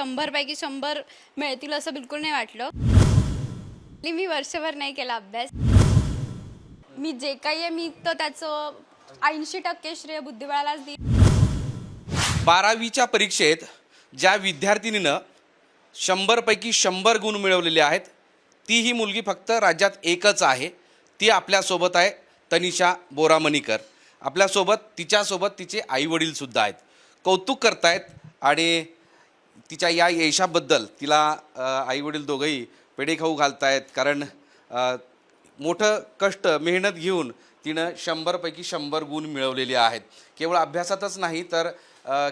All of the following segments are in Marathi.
शंभरपैकी शंभर मिळतील असं बिलकुल नाही वाटलं. मी वर्षभर नाही केला अभ्यास. मी जे काही आहे मी तर त्याचं ऐंशी टक्के श्रेय बुद्धिबळालाच देईन बारावीच्या परीक्षेत ज्या विद्यार्थिनीनं शंभरपैकी शंभर गुण मिळवलेले आहेत ती ही मुलगी फक्त राज्यात एकच आहे. ती आपल्यासोबत आहे तनिषा बोरामणीकर. आपल्यासोबत तिच्यासोबत तिचे आईवडीलसुद्धा आहेत. कौतुक करतायत आणि तिच्या या यशाबद्दल तिला आईवडील दोघंही पेढे खाऊ घालतायत. कारण मोठं कष्ट मेहनत घेऊन तिनं शंभरपैकी शंभर गुण मिळवलेले आहेत. केवळ अभ्यासातच नाही तर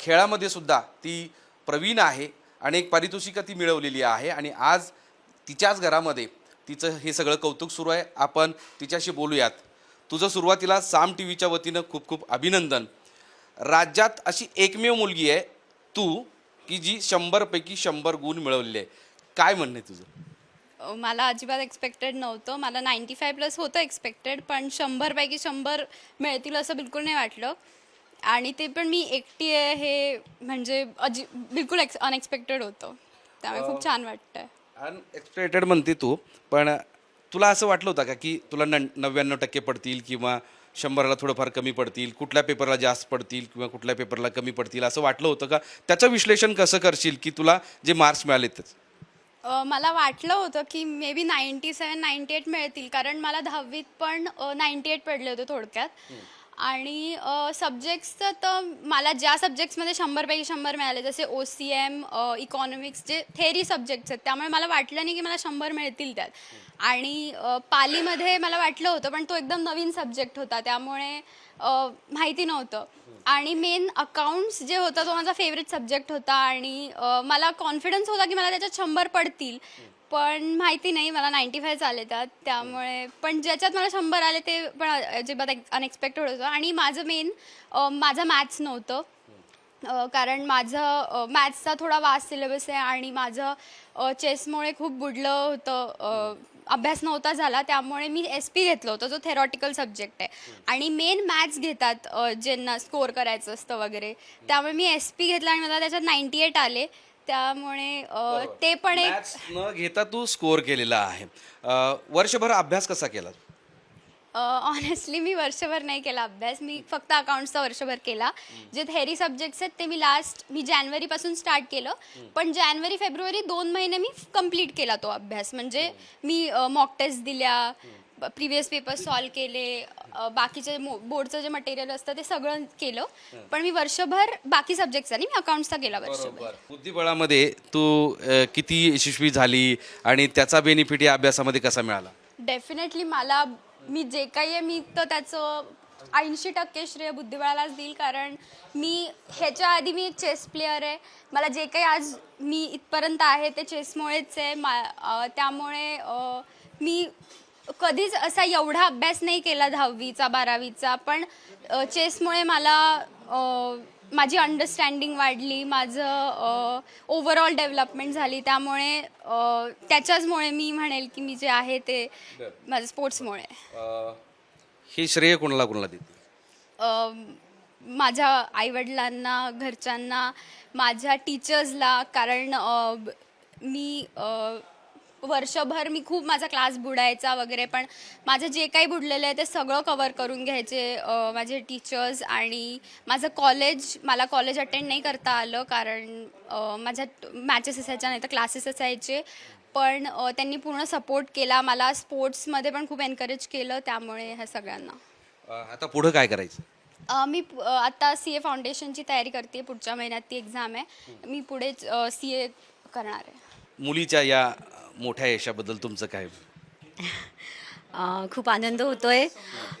खेळामध्ये सुद्धा ती प्रवीण आहे अनेक पारितोषिकं ती मिळवलेली आहे. आणि आज तिच्याच घरामध्ये तिचं हे सगळं कौतुक सुरू आहे. आपण तिच्याशी बोलूयात. तुझं सुरुवातीला साम टी व्हीच्या वतीनं खूप खूप अभिनंदन. राज्यात अशी एकमेव मुलगी आहे. तू की जी शंभरपैकी शंभर गुण मिळवलेले आहे काय म्हणणे तुझं? अ, मला अजिबात एक्सपेक्टेड नव्हतं. मला नाईंटी फाय प्लस होतं एक्सपेक्टेड पण शंभरपैकी शंभर मिळतील असं बिलकुल नाही वाटलं. आणि ते पण मी एकटी आहे हे म्हणजे अजि बिलकुल एक्स अनएक्सपेक्टेड होतं. त्यामुळे खूप छान वाटतंय. अनएक्सपेक्टेड म्हणते तू पण तुला असं वाटलं होतं का की तुला न नव्याण्णव टक्के पडतील किंवा शंभराला थोडंफार कमी पडतील कुठल्या पेपरला जास्त पडतील किंवा कुठल्या पेपरला कमी पडतील असं वाटलं होतं का? त्याचं विश्लेषण कसं करशील की तुला जे मार्क्स मिळाले तेच अ, मला वाटलं होतं की may be ninety seven ninety eight मिळतील कारण मला दहावीत पण नाईंटी एट पडले होते थोडक्यात. आणि सब्जेक्ट्सचं तर मला ज्या सब्जेक्ट्समध्ये शंभरपैकी शंभर मिळाले जसे ओ सी एम इकॉनॉमिक्स जे थेरी सब्जेक्ट्स आहेत त्यामुळे मला वाटलं नाही की मला शंभर मिळतील त्यात. आणि पालीमध्ये मला वाटलं होतं पण तो एकदम नवीन सब्जेक्ट होता त्यामुळे अ, माहिती नव्हतं. आणि मेन अकाउंट्स जे होता तो माझा फेवरेट सब्जेक्ट होता आणि अ, मला कॉन्फिडन्स होता की मला त्याच्यात शंभर पडतील. पण माहिती नाही मला नाईंटी फायव्ह आले त्यात. त्यामुळे पण ज्याच्यात मला शंभर आले ते पण अजिबात अनएक्सपेक्टेड होतं. आणि माझं मेन माझं मॅथ्स नव्हतं. अ, कारण माझं मॅथ्सचा थोडा वास सिलेबस आहे आणि माझं अ, चेसमुळे खूप बुडलं होतं अ, अभ्यास नव्हता झाला त्यामुळे मी एस पी घेतलं होतं जो थेरॉटिकल सब्जेक्ट आहे. आणि मेन मॅथ्स घेतात अ, ज्यांना स्कोअर करायचं असतं वगैरे. त्यामुळे मी एस पी घेतला आणि मला त्याच्यात नाईंटी एट आले. त्यामुळे अ, ते पण एक मॅथ्स न घेता तू स्कोअर केलेला आहे. अ, वर्षभर अभ्यास कसा केला? ऑनेस्टली मी वर्षभर नाही केला अभ्यास. मी फक्त अकाउंट्सचा वर्षभर केला. जे थेरी सब्जेक्ट्स आहेत ते मी लास्ट मी जानेवारीपासून स्टार्ट केलं. पण जानेवारी फेब्रुवारी दोन महिने मी कंप्लीट केला तो अभ्यास. म्हणजे मी मॉक टेस्ट दिल्या प्रिव्हियस पेपर सॉल्व केले बाकीचे बोर्डचं जे मटेरियल असतं ते सगळं केलं. पण मी वर्षभर बाकी सब्जेक्ट्स आणि मी अकाउंट्सचा केला वर्षभर. बुद्धिबळामध्ये तू किती यशस्वी झाली आणि त्याचा बेनिफिट या अभ्यासामध्ये कसा मिळाला? डेफिनेटली मला मी जे काही आहे मी तर त्याचं ऐंशी टक्के श्रेय बुद्धिबळालाच देईल कारण मी ह्याच्या आधी मी एक चेस प्लेअर आहे. मला जे काही आज मी इथपर्यंत आहे ते चेसमुळेच आहे. मा त्यामुळे मी कधीच असा एवढा अभ्यास नाही केला दहावीचा बारावीचा पण चेसमुळे मला माझी अंडरस्टँडिंग वाढली माझं ओव्हरऑल डेव्हलपमेंट झाली. त्यामुळे अ, त्याच्याचमुळे मी म्हणेल की मी जे आहे ते माझं स्पोर्ट्समुळे हे श्रेय कोणाला कोणाला देते अ, माझ्या आईवडिलांना घरच्यांना माझ्या टीचर्सला कारण अ, ब- मी अ, वर्षभर मी खूप माझा क्लास बुडायचा वगैरे पण माझं जे काही बुडलेलं आहे ते सगळं कवर करून घ्यायचे माझे टीचर्स आणि माझं कॉलेज मला कॉलेज अटेंड नाही करता आलं कारण माझ्या मॅचेस असायच्या नाही तर क्लासेस असायचे. पण त्यांनी पूर्ण सपोर्ट केला मला स्पोर्ट्समध्ये पण खूप एनकरेज केलं त्यामुळे ह्या सगळ्यांना. आता पुढं काय करायचं? मी आता सी ए फाउंडेशनची तयारी करते पुढच्या महिन्यात ती एक्झाम आहे. मी पुढे सी ए करणार आहे. मुलीच्या या मोठ्या यशाबद्दल तुमचं काय? अं, खूप आनंद होतोय.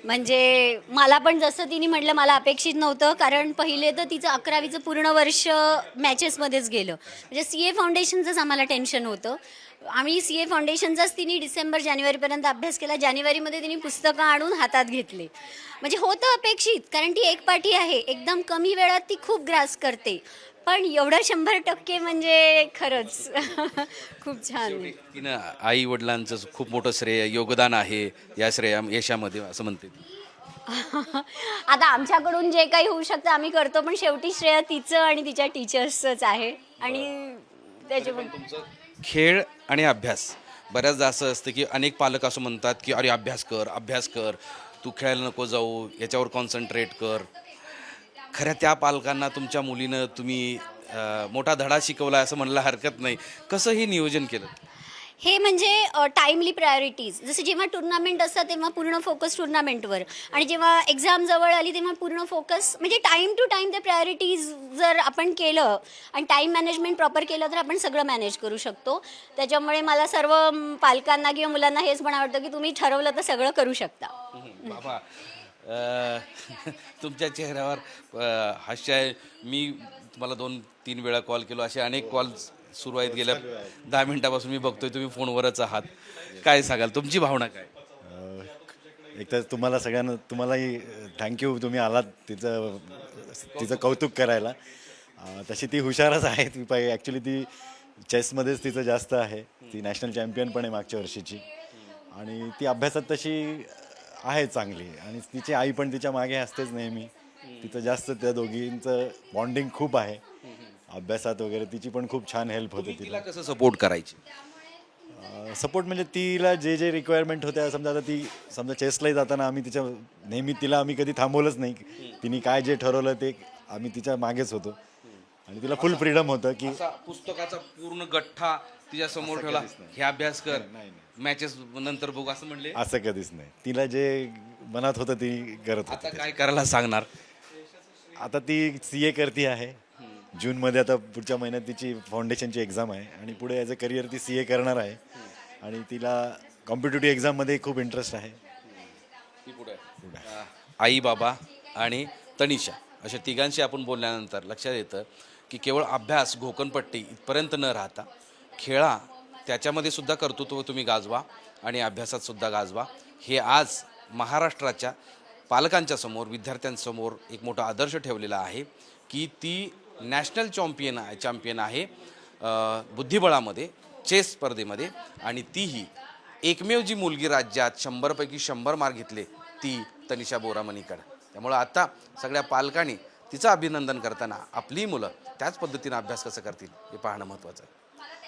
म्हणजे मला पण जसं तिने म्हटलं मला अपेक्षित नव्हतं कारण पहिले तर तिचं अकरावीचं पूर्ण वर्ष मॅचेसमध्येच गेलं. म्हणजे सी ए फाउंडेशनचंच आम्हाला टेन्शन होतं. आम्ही सी ए फाउंडेशनचाच तिने डिसेंबर जानेवारीपर्यंत अभ्यास केला. जानेवारीमध्ये तिने पुस्तकं आणून हातात घेतले. म्हणजे होतं अपेक्षित कारण ती एकपाठी आहे. एकदम कमी वेळात ती खूप ग्रास करते. पण एवढं शंभर टक्के म्हणजे खरंच. खूप छान तिनं आई वडिलांचं खूप मोठं श्रेय योगदान आहे या श्रेया यशामध्ये असं म्हणते ती. आता आमच्याकडून जे काही होऊ शकतं आम्ही करतो पण शेवटी श्रेय तिचं आणि तिच्या टीचर्सचंच आहे. आणि त्याच्यामुळे तुमचं खेळ आणि अभ्यास. बऱ्याचदा असं असतं की अनेक पालक असं म्हणतात की अरे अभ्यास कर अभ्यास कर. तू खेळायला नको जाऊ याच्यावर कॉन्सन्ट्रेट कर. खऱ्या त्या पालकांना तुमच्या मुलीनं तुम्ही अं, मोठा धडा शिकवला असं म्हणलं हरकत नाही. कसं हे नियोजन केलं? हे म्हणजे टाइमली प्रायोरिटीज जसं जेव्हा टुर्नामेंट असतात तेव्हा पूर्ण फोकस टुर्नामेंटवर आणि जेव्हा एक्झाम जवळ आली तेव्हा पूर्ण फोकस म्हणजे टाईम टू टाईम ते प्रायोरिटीज जर आपण केलं आणि टाईम मॅनेजमेंट प्रॉपर केलं तर आपण सगळं मॅनेज करू शकतो. त्याच्यामुळे मला सर्व म, पालकांना किंवा मुलांना हेच पण आवडतं की तुम्ही ठरवलं तर सगळं करू शकता. बाबा. तुमच्या चेहऱ्यावर हास्य आहे. मी तुम्हाला दोन तीन वेळा कॉल केलो. असे अनेक कॉल सुरू आहेत गेल्या दहा मिनिटापासून मी बघतोय. तुम्ही फोनवरच आहात. काय सांगाल? तुमची भावना काय? एक तर तुम्हाला सगळ्यांना तुम्हालाही थँक्यू तुम्ही आलात तिचं तिचं कौतुक करायला. तशी ती हुशारच आहे. ती पाहिजे ॲक्च्युली ती चेसमध्येच तिचं जास्त आहे. ती नॅशनल चॅम्पियन पण आहे मागच्या वर्षीची. आणि ती अभ्यासात तशी आहे चांगली. आणि तिची आई पण तिच्यामागे असतेच नेहमी. तिचं जास्त त्या दोघींचं बॉन्डिंग खूप आहे. अभ्यासात वगैरे तिची पण खूप छान हेल्प होते तिला तिला. कसं सपोर्ट करायची? सपोर्ट म्हणजे तिला जे जे रिक्वायरमेंट होत्या समजा आता ती समजा चेसलाही जाताना आम्ही तिच्या नेहमी तिला आम्ही कधी थांबवलंच नाही. तिने काय जे ठरवलं ते आम्ही तिच्या मागेच होतो. आणि तिला फुल फ्रीडम होतं की असा पुस्तकाचा पूर्ण गठ्ठा तिच्या समोर ठेवला हे अभ्यास कर. नाही, मॅचेस नंतर बघू असं म्हणले. असं कधीच नाही. तिला जे मनात होतं ती करत आता होती काय करायला सांगणार? आता ती सी ए करती आहे. जूनमध्ये आता पुढच्या महिन्यात तिची फाउंडेशनची एक्झाम आहे. आणि पुढे ॲज अ करिअर ती सी ए करणार आहे. आणि तिला कॉम्पिटेटिव्ह एक्झाममध्ये खूप इंटरेस्ट आहे. आई बाबा आणि तनिषा अशा तिघांशी आपण बोलल्यानंतर लक्षात येतं की केवळ अभ्यास घोकणपट्टी इथपर्यंत न राहता खेळा त्याच्यामध्ये सुद्धा कर्तृत्व तुम्ही गाजवा आणि अभ्यासात सुद्धा गाजवा. हे आज महाराष्ट्राच्या पालकांच्या समोर विद्यार्थ्यांसमोर एक मोठा आदर्श ठेवलेला आहे की ती नॅशनल चॅम्पियन आहे चॅम्पियन आहे बुद्धिबळामध्ये चेस स्पर्धेमध्ये आणि तीही एकमेव जी मुलगी राज्यात शंभरपैकी शंभर मार्क घेतले ती तनिषा बोरामणीकडं. त्यामुळं आता सगळ्या पालकांनी तिचं अभिनंदन करताना आपली मुलं त्याच पद्धतीनं अभ्यास कसं करतील हे पाहणं महत्त्वाचं आहे.